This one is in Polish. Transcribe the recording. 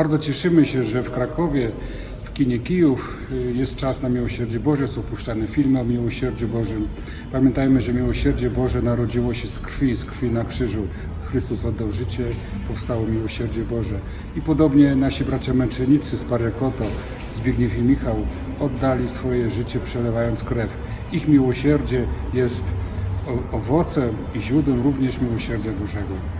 Bardzo cieszymy się, że w Krakowie, w kinie Kijów y, jest czas na miłosierdzie Boże, są puszczane filmy o miłosierdziu Bożym. Pamiętajmy, że miłosierdzie Boże narodziło się z krwi, z krwi na krzyżu. Chrystus oddał życie, powstało miłosierdzie Boże. I podobnie nasi bracia męczennicy z Pariakoto, Zbigniew i Michał, oddali swoje życie przelewając krew. Ich miłosierdzie jest owocem i źródłem również miłosierdzia Bożego.